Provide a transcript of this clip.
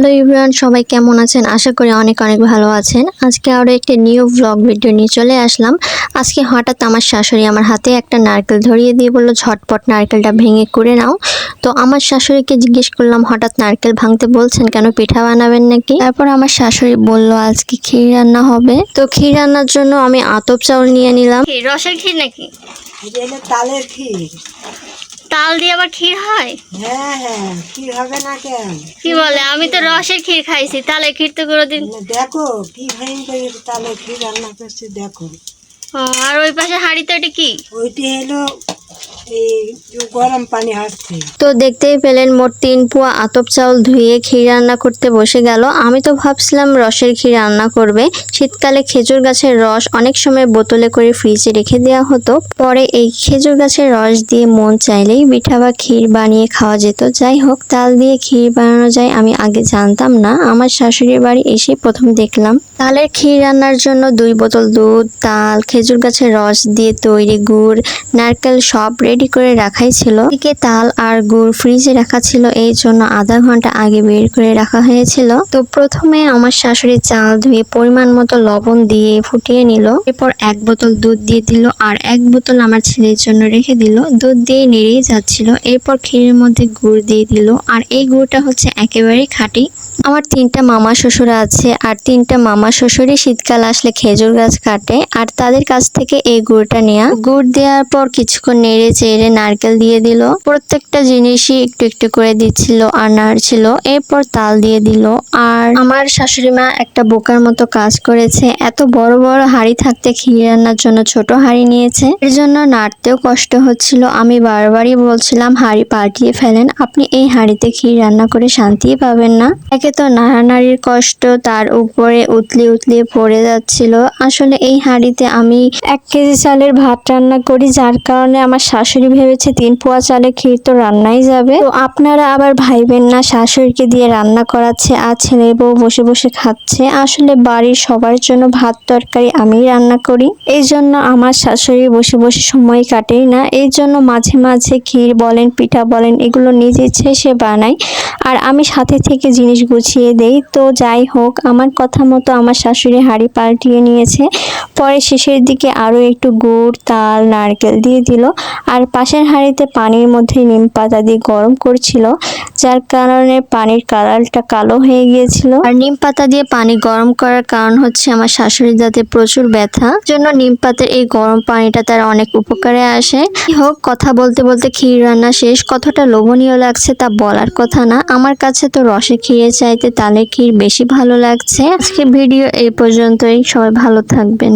Hello everyone সবাই কেমন আছেন? আশা করি অনেক অনেক ভালো আছেন। আজকে আরও একটি নিউ ভ্লগ ভিডিও নিয়ে চলে আসলাম। আজকে হঠাৎ আমার শাশুড়ি আমার হাতে একটা নারকেল ধরিয়ে দিয়ে বলল ঝটপট নারকেলটা ভেঙে করে নাও। তো আমার শাশুড়িকে জিজ্ঞেস করলাম হঠাৎ নারকেল ভাঙতে বলছেন কেন? পিঠা বানাবেন নাকি? তারপর আমার শাশুড়ি বলল আজকে ক্ষীর রান্না হবে। তো ক্ষীর রান্নার জন্য আমি আতপ চাউল নিয়ে নিলাম। রসের ক্ষীর নাকি? তালের ক্ষীর। তাল দিয়ে আবার ক্ষীর হয়? হ্যাঁ হ্যাঁ ক্ষীর হবে না কেন? কি বলে? আমি তো রসের ক্ষীর খাইছি তালে ক্ষীর তো কোনোদিন দিন দেখো কি ভয়ঙ্কর তালে ক্ষীর রান্না করছে দেখো। আর ওই পাশে হাঁড়িতে ওটা কি? ওইটি হলো গরম পানি হচ্ছে তো দেখতেই পেলেন মোট তিন পোয়া আতপ চাউল ধুয়ে ক্ষীর রান্না করতে বসে গেল। আমি তো ভাবছিলাম রসের ক্ষীর রান্না করবে। শীতকালে খেজুর গাছের রস অনেক সময় বোতলে করে ফ্রিজে রেখে দেওয়া হতো। পরে এই খেজুর গাছের রস দিয়ে মন চাইলেই পিঠা বা ক্ষীর বানিয়ে খাওয়া যেত। যাই হোক, তাল দিয়ে ক্ষীর বানানো যায় আমি আগে জানতাম না। আমার শাশুড়ির বাড়ি এসে প্রথম দেখলাম। তালের ক্ষীর রান্নার জন্য দুই বোতল দুধ, তাল, খেজুর গাছের রস দিয়ে তৈরি গুড়, নারকেল সব রেডি করে রাখাই ছিল। এদিকে তাল আর গুড় ফ্রিজে রাখা ছিল, এই জন্য আধা ঘণ্টা আগে বের করে রাখা হয়েছিল। তো প্রথমে আমার শাশুড়ি চাল ধুয়ে পরিমাণ মতো লবণ দিয়ে ফুটিয়ে নিল। এরপর এক বোতল দুধ দিয়ে দিল আর এক বোতল আমার ছেলের জন্য রেখে দিল। দুধ দিয়ে নেড়েই যাচ্ছিল। এরপর ক্ষীরের মধ্যে গুড় দিয়ে দিল। আর এই গুড়টা হচ্ছে একেবারে খাঁটি। আমার তিনটা মামা শ্বশুর আছে আর তিনটা মামা শ্বশুরই শীতকাল আসলে খেজুর গাছ কাটে। আর তাদের কাছ থেকে এই গুড়টা নেয়া। গুড় দেওয়ার পর কিছুক্ষণ নেড়ে চেড়ে নারকেল দিয়ে দিল। প্রত্যেকটা জিনিসই একটু একটু করে দিচ্ছিল আর নাড়ছিল। এরপর তাল দিয়ে দিল। আর আমার শাশুড়ি মা একটা বোকার মতো কাজ করেছে। এত বড় বড় হাঁড়ি থাকতে ক্ষীর রান্নার জন্য ছোট হাঁড়ি নিয়েছে। এর জন্য নাড়তেও কষ্ট হচ্ছিল। আমি বারবারই বলছিলাম, হাঁড়ি পাল্টিয়ে ফেলেন। আপনি এই হাঁড়িতে ক্ষীর রান্না করে শান্তিই পাবেন না। একে তো নাড়ানাড়ির কষ্ট তার উপরে উতলি উতলিয়ে পড়ে যাচ্ছিল। আসলে এই হাঁড়িতে আমি এক কেজি চালের ভাত রান্না করি, যার কারণে আমার শাশুড়ি ভেবেছে তিন পোয়া চালে ক্ষীর তো রান্নাই যাবে। তো আপনারা আবার ভাইবেন না, শাশুড়িকে দিয়ে রান্না করাচ্ছে, আর ছেলে বউ বসে বসে খাচ্ছে। আসলে বাড়ির সবার জন্য ভাত তরকারি আমি রান্না করি। এই জন্য আমার শাশুড়ি বসে বসে সময় কাটেই না। এই জন্য মাঝে মাঝে ক্ষীর বলেন, পিঠা বলেন, এগুলো নিজে ইচ্ছে, সে বানায়। আর আমি সাথে থেকে জিনিস গুছিয়ে দেই। তো যাই হোক, আমার কথা মতো আমার শাশুড়ি হাঁড়ি পাল্টিয়ে নিয়েছে। পরে শেষের দিকে আরও একটু গুড়, তাল, নারকেল দিয়ে দিল। আর পাশের হাঁড়িতে পানির মধ্যে নিম পাতা দিয়ে গরম করছিল, যার কারণে পানির কালারটা কালো হয়ে গিয়েছিল। আর নিম পাতা দিয়ে পানি গরম করার কারণ হচ্ছে আমার শাশুড়ির যাতে প্রচুর ব্যথা। জন্য নিম পাতার এই গরম পানিটা তার অনেক উপকারে আসে। হোক, কথা বলতে বলতে ক্ষীর রান্না শেষ। কতটা লোভনীয় লাগছে তা বলার কথা না। আমার কাছে তো রসে ক্ষীরের চাইতে তালের ক্ষীর বেশি ভালো লাগছে। আজকে ভিডিও এই পর্যন্তই। সবাই ভালো থাকবেন।